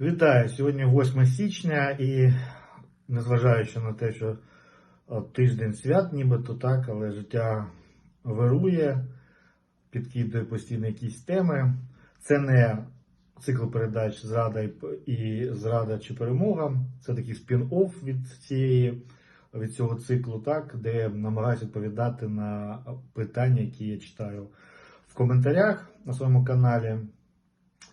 Вітаю! Сьогодні 8 січня і незважаючи на те, що е, тиждень свят, нібито так, але життя вирує, підкидує постійно якісь теми. Це не цикл передач Зрада і, Зрада чи перемога. Це такий спін-офф від цієї. Від цього циклу, так, де намагаюся відповідати на питання, які я читаю в коментарях на своєму каналі.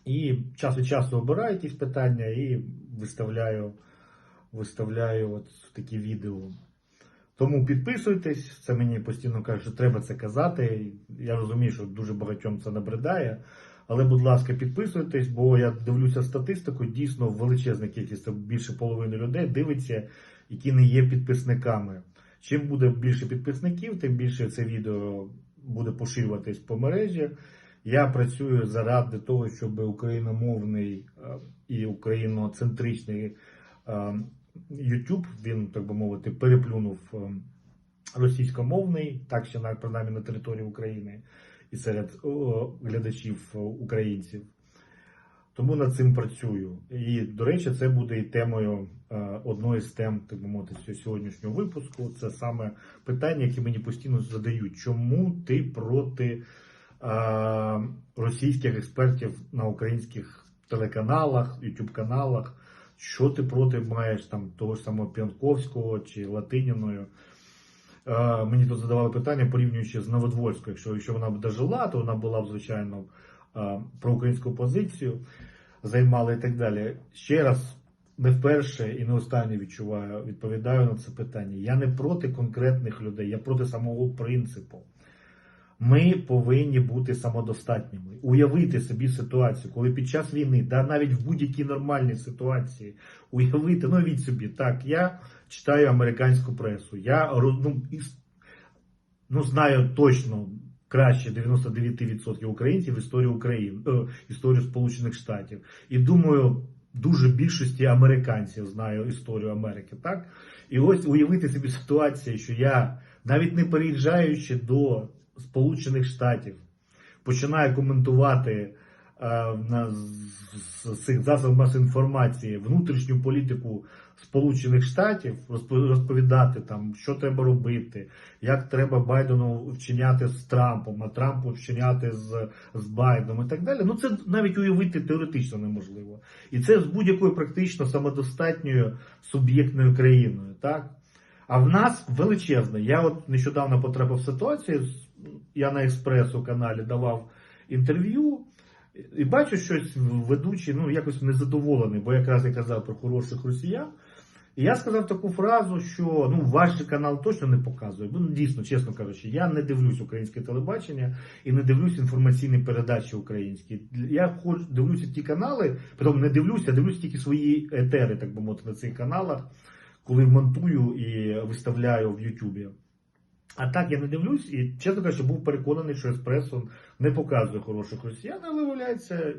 І час від часу обираю якісь питання і виставляю, виставляю от такі відео. Тому підписуйтесь, це мені постійно кажуть, що треба це казати. Я розумію, що дуже багатьом це набридає. Але, будь ласка, підписуйтесь, бо я дивлюся статистику, дійсно величезна кількість, більше половини людей дивиться, які не є підписниками. Чим буде більше підписників, тим більше це відео буде поширюватись по мережі. Я працюю заради того, щоб україномовний е, і україноцентричний е, YouTube, він, так би мовити, переплюнув е, російськомовний, так ще навіть принаймні на території України і серед глядачів українців. Тому над цим працюю. І, до речі, це буде і темою одної з тем, так би мовити, сьогоднішнього випуску. Це саме питання, які мені постійно задають. Чому ти проти російських експертів на українських телеканалах, youtube каналах Що ти проти маєш там того ж самого П'янковського чи Латиніною? Е, Мені тут задавали питання, порівнюючи з Новодворською. Якщо, якщо вона б дожила, то вона була б, звичайно, е, про українську позицію займала і так далі. Ще раз, не вперше і не останнє відчуваю, відповідаю на це питання. Я не проти конкретних людей, я проти самого принципу. Ми повинні бути самодостатніми, уявити собі ситуацію, коли під час війни, да навіть в будь-якій нормальній ситуації, уявити, ну від собі, так, я читаю американську пресу, я ну, ну, знаю точно краще 99% українців історію України, е, історію Сполучених Штатів. І думаю, дуже більшості американців знаю історію Америки, так? І ось уявити собі ситуацію, що я, навіть не переїжджаючи до Сполучених Штатів, починаю коментувати е, на з- цих засобів масової інформації внутрішню політику Сполучених Штатів, розпо- розповідати там, що треба робити, як треба Байдену вчиняти з Трампом, а Трампу вчиняти з, з Байденом і так далі. Ну це навіть уявити теоретично неможливо. І це з будь-якою практично самодостатньою суб'єктною країною, так? А в нас величезне. Я от нещодавно потрапив в ситуацію. Я на експресу каналі давав інтерв'ю. І бачу щось ведучий, ну якось незадоволений, бо якраз я казав про хороших росіян. І я сказав таку фразу, що ну ваш канал точно не показує. Ну дійсно, чесно кажучи, я не дивлюсь українське телебачення і не дивлюсь інформаційні передачі українські. Я хоч дивлюся ті канали, потім не дивлюся, а дивлюсь тільки свої етери, так би мовити, на цих каналах, коли монтую і виставляю в Ютубі. А так я не дивлюсь і, чесно кажучи, був переконаний, що еспресо не показує хороших росіян, але виявляється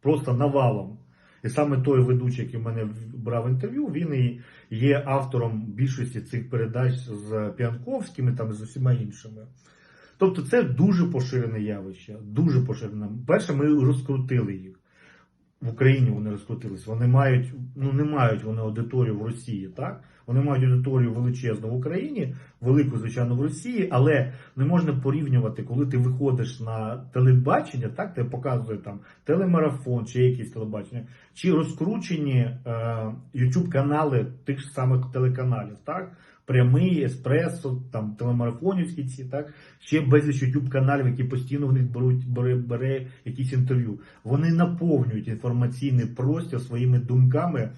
просто навалом. І саме той ведучий, який в мене брав інтерв'ю, він і є автором більшості цих передач з Піанковськими там з усіма іншими. Тобто це дуже поширене явище, дуже поширене. Перше, ми розкрутили їх. В Україні вони розкрутились. Вони мають, ну не мають вони аудиторію в Росії, так? Вони мають аудиторію величезну в Україні, велику, звичайно, в Росії, але не можна порівнювати, коли ти виходиш на телебачення, так, тебе показує там телемарафон чи якісь телебачення, чи розкручені е, YouTube канали тих ж самих телеканалів, так? Прямий, еспресо, там телемарафонівські ці, так, ще безліч YouTube каналів, які постійно в них беруть бере, бере якісь інтерв'ю. Вони наповнюють інформаційний простір своїми думками.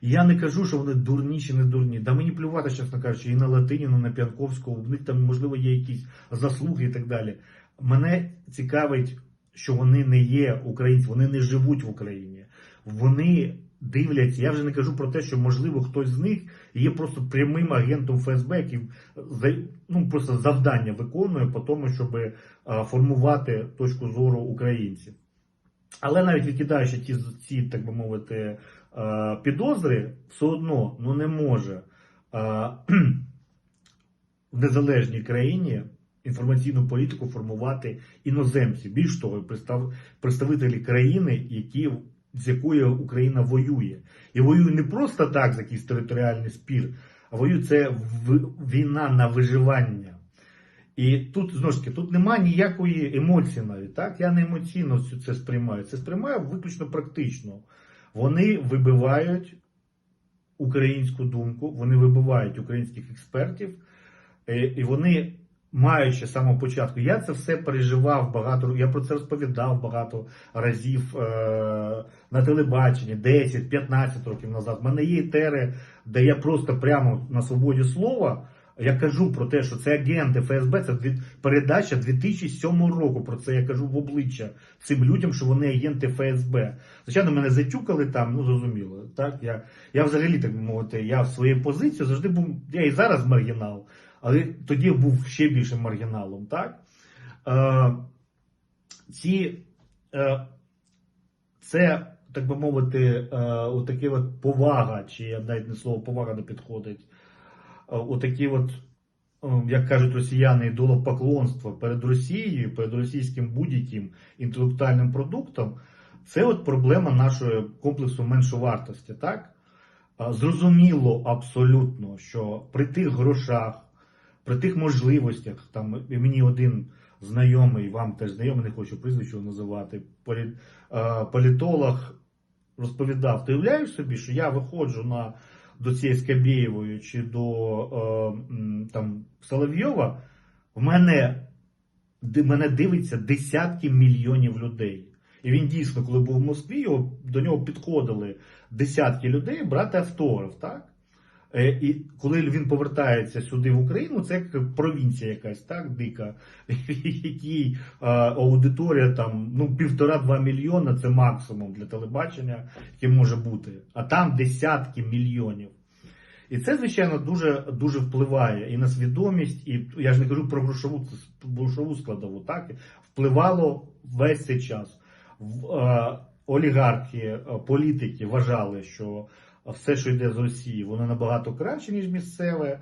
Я не кажу, що вони дурні чи не дурні. Да мені плювати, чесно кажучи, і на Латиніну, на П'янковського, в них там, можливо, є якісь заслуги і так далі. Мене цікавить, що вони не є українці, вони не живуть в Україні. Вони дивляться. Я вже не кажу про те, що можливо хтось з них є просто прямим агентом ФСБ, який ну, просто завдання виконує по тому, щоб е, формувати точку зору українців. Але навіть відкидаючи ті, ці, так би мовити, підозри, все одно ну, не може е, в незалежній країні інформаційну політику формувати іноземці. Більш того, представ- представителі країни, які з якою Україна воює. І воює не просто так за якийсь територіальний спір, а воює це війна на виживання. І тут знову ж таки, тут немає ніякої емоції навіть. Так? Я не емоційно це сприймаю. Це сприймаю виключно практично. Вони вибивають українську думку, вони вибивають українських експертів, е, і вони, маючи з самого початку, я це все переживав багато, я про це розповідав багато разів е, на телебаченні, 10-15 років назад. У мене є етери, де я просто прямо на свободі слова. Я кажу про те, що це агенти ФСБ, це передача 2007 року. Про це я кажу в обличчя цим людям, що вони агенти ФСБ. Звичайно, мене затюкали там, ну зрозуміло. Так я, я взагалі так мовити, я в своїй позиції завжди був. Я і зараз маргінал, але тоді був ще більшим маргіналом. Так е, ці е, це так би мовити, е, отаке от повага, чи навіть не слово повага не підходить. Е, Отакі от, е, як кажуть росіяни, ідолопоклонство перед Росією, перед російським будь-яким інтелектуальним продуктом, це от проблема нашого комплексу меншовартості. Так? Зрозуміло абсолютно, що при тих грошах, при тих можливостях, там мені один знайомий, вам теж знайомий, не хочу прізвище називати, е, політолог розповідав, ти уявляєш собі, що я виходжу на до цієї Скабєєвої чи до е, там, Соловйова, в мене, мене дивиться десятки мільйонів людей. І він дійсно, коли був в Москві, його, до нього підходили десятки людей брати автограф, так? Е, І коли він повертається сюди в Україну, це як провінція якась, так, дика, якій е, аудиторія там ну, півтора-два мільйона це максимум для телебачення, яке може бути. А там десятки мільйонів. І це, звичайно, дуже, дуже впливає і на свідомість, і я ж не кажу про грошову, грошову складову, так? Впливало весь цей час. Е, Олігархи, політики вважали, що все, що йде з Росії, воно набагато краще, ніж місцеве.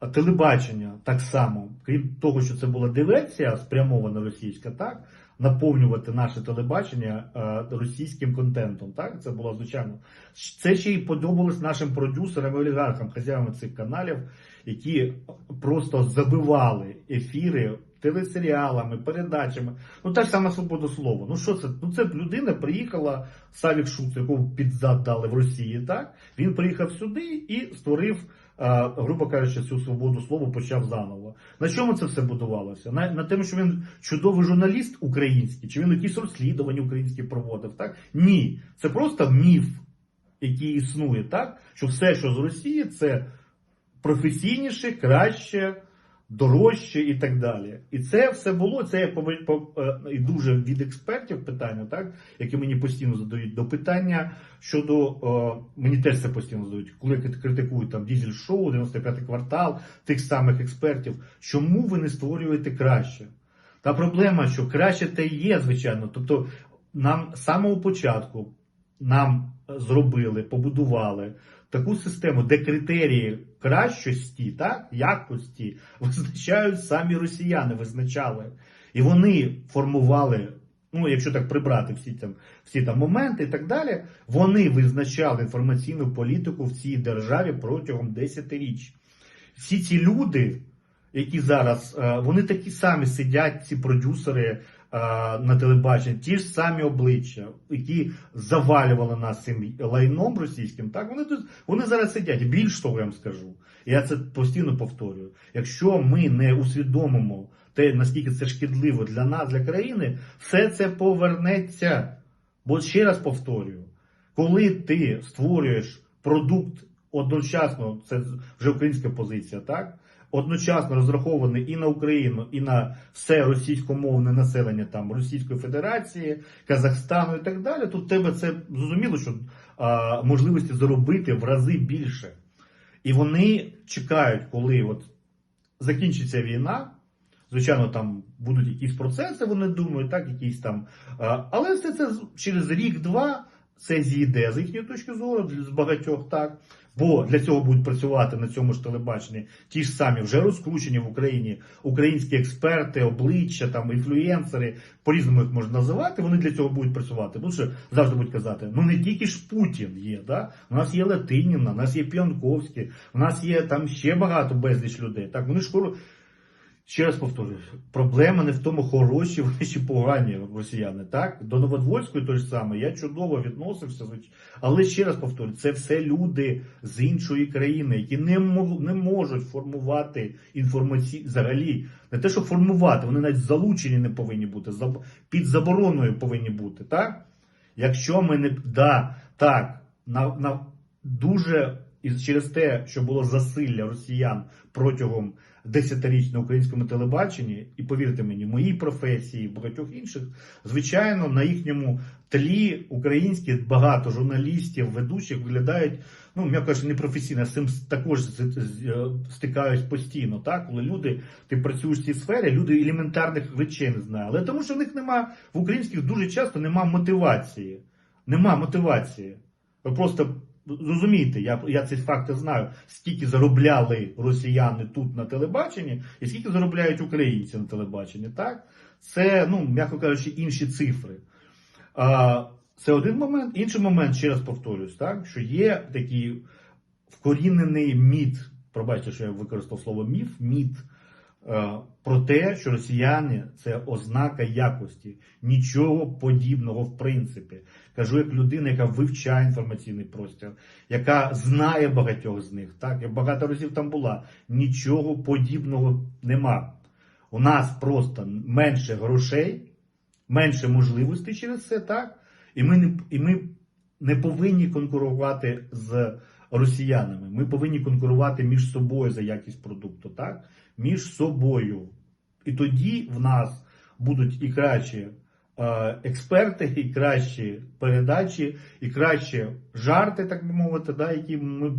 А Телебачення так само, крім того, що це була диверсія спрямована російська, так наповнювати наше телебачення е, російським контентом. Так, це було звичайно. Це ще й подобалось нашим продюсерам і олігархам, хазяїнам цих каналів, які просто забивали ефіри телесеріалами, передачами. Ну та ж сама свобода слова. Ну що це? Ну це людина приїхала Савік Шуц, якого під зад дали в Росії. Так він приїхав сюди і створив. е, Грубо кажучи, цю свободу слова почав заново. На чому це все будувалося? На, на тому, що він чудовий журналіст український, чи він якісь розслідування українські проводив? Так? Ні. Це просто міф, який існує, так? Що все, що з Росії, це професійніше, краще, дорожче і так далі. І це все було. Це я по- е, і дуже від експертів питання, так, які мені постійно задають до питання щодо е, мені теж це постійно задають, коли критикують там дізель шоу, 95-й квартал, тих самих експертів. Чому ви не створюєте краще? Та проблема, що краще те є, звичайно. Тобто, нам з самого початку нам зробили, побудували таку систему, де критерії кращості, так, якості визначають самі росіяни, визначали. І вони формували, ну, якщо так прибрати всі там, всі там моменти і так далі, вони визначали інформаційну політику в цій державі протягом десятиріч. Всі ці люди, які зараз, е, вони такі самі сидять, ці продюсери на телебаченні, ті ж самі обличчя, які завалювали нас цим лайном російським, так вони тут вони зараз сидять. Більш того, я вам скажу. Я це постійно повторюю. Якщо ми не усвідомимо те, наскільки це шкідливо для нас, для країни, все це повернеться. Бо ще раз повторюю, коли ти створюєш продукт одночасно, це вже українська позиція, так? Одночасно розрахований і на Україну, і на все російськомовне населення там Російської Федерації, Казахстану і так далі, в тебе це зрозуміло, що а, можливості заробити в рази більше. І вони чекають, коли от закінчиться війна. Звичайно, там будуть якісь процеси, вони думають, так, якісь там. Але все це через рік-два це зійде з їхньої точки зору, з багатьох так. Бо для цього будуть працювати на цьому ж телебаченні ті ж самі вже розкручені в Україні українські експерти, обличчя, там інфлюєнсери, по-різному їх можна називати. Вони для цього будуть працювати. Бо що завжди будуть казати: ну не тільки ж Путін є, да? у нас є Латиніна, у нас є Піонковський, у нас є там ще багато безліч людей. Так вони ж. Ще раз повторюю, проблема не в тому, хороші вони чи погані росіяни. Так до Новодворської той ж саме я чудово відносився, але ще раз повторюю, це все люди з іншої країни, які не мог, не можуть формувати інформації взагалі. Не те, що формувати, вони навіть залучені не повинні бути, під забороною повинні бути. Так? Якщо ми не да, так, на, на дуже і через те, що було засилля росіян протягом десятиріч на українському телебаченні, і повірте мені, моїй професії, багатьох інших, звичайно, на їхньому тлі українські багато журналістів, ведучих виглядають, ну м'яко кажучи, непрофесійно, з цим також е, стикаюсь постійно. Так, коли люди, ти працюєш в цій сфері, люди елементарних речей не знають. Але тому, що в них нема в українських дуже часто нема мотивації. Нема мотивації. Просто розумієте, я, я ці факти знаю, скільки заробляли росіяни тут на телебаченні, і скільки заробляють українці на телебаченні. Так? Це, ну, м'яко кажучи, інші цифри. А, це один момент. Інший момент, ще раз повторюсь, так, що є такий вкорінений міт, пробачте, що я використав слово міф, міт про те, що росіяни це ознака якості. Нічого подібного в принципі. Кажу як людина, яка вивчає інформаційний простір, яка знає багатьох з них. Так, я багато разів там була. Нічого подібного нема. У нас просто менше грошей, менше можливостей через це, так? І ми не, і ми не повинні конкурувати з росіянами. Ми повинні конкурувати між собою за якість продукту, так? Між собою. І тоді в нас будуть і кращі е, експерти, і кращі передачі, і кращі жарти, так би мовити, да, які ми,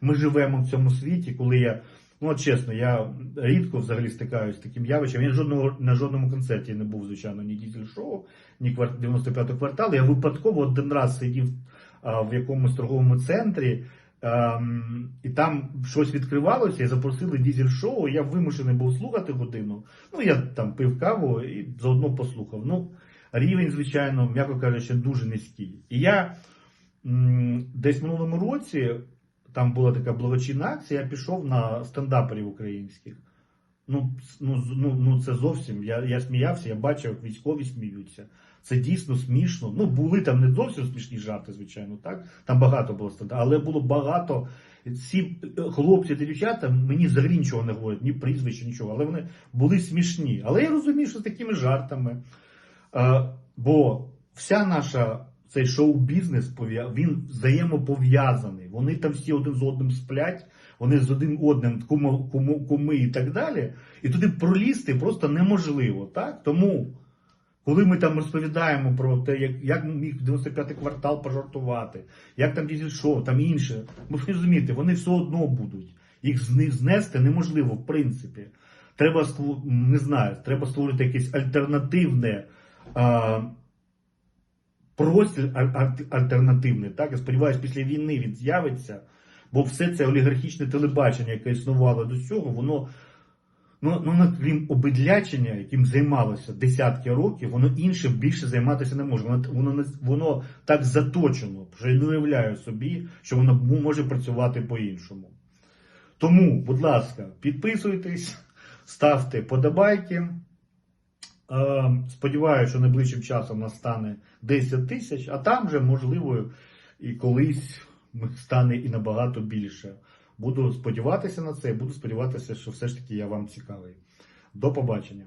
ми живемо в цьому світі, коли я. Ну, от чесно, я рідко взагалі стикаюся з таким явищем. Я жодного на жодному концерті не був, звичайно, ні дізель шоу, ні квар- 95-го кварталу. Я випадково один раз сидів а, в якомусь торговому центрі, ем, і там щось відкривалося, і запросили дізель шоу. Я вимушений був слухати годину. Ну, я там пив каву і заодно послухав. Ну, рівень, звичайно, м'яко кажучи, дуже низький. І я м, десь в минулому році там була така благочинна акція, я пішов на стендаперів українських. Ну, ну, ну, ну це зовсім. Я, я сміявся, я бачив, як військові сміються. Це дійсно смішно. Ну, були там не зовсім смішні жарти, звичайно, так? Там багато було стендапів, але було багато. Ці е, хлопці та дівчата мені взагалі нічого не говорять, ні прізвища, нічого, але вони були смішні. Але я розумію, що з такими жартами. Е, бо вся наша цей шоу-бізнес він взаємопов'язаний. Вони там всі один з одним сплять, вони з один одним кумо, кумо, куми і так далі. І туди пролізти просто неможливо. Так? Тому, коли ми там розповідаємо про те, як, як міг 95-й квартал пожартувати, як там шоу, там інше, ви розумієте, вони все одно будуть. Їх знести неможливо, в принципі. Треба не знаю, треба створити якесь альтернативне. Простір аль- аль- альтернативний. Так? Я сподіваюся, після війни він з'явиться, бо все це олігархічне телебачення, яке існувало до цього, воно, ну, ну крім обидлячення, яким займалося десятки років, воно іншим більше займатися не може. Воно, воно, воно так заточено, що я не уявляю собі, що воно може працювати по-іншому. Тому, будь ласка, підписуйтесь, ставте подобайки. Е, Сподіваюся, що найближчим часом нас стане 10 тисяч, а там вже, можливо, і колись стане і набагато більше. Буду сподіватися на це, буду сподіватися, що все ж таки я вам цікавий. До побачення.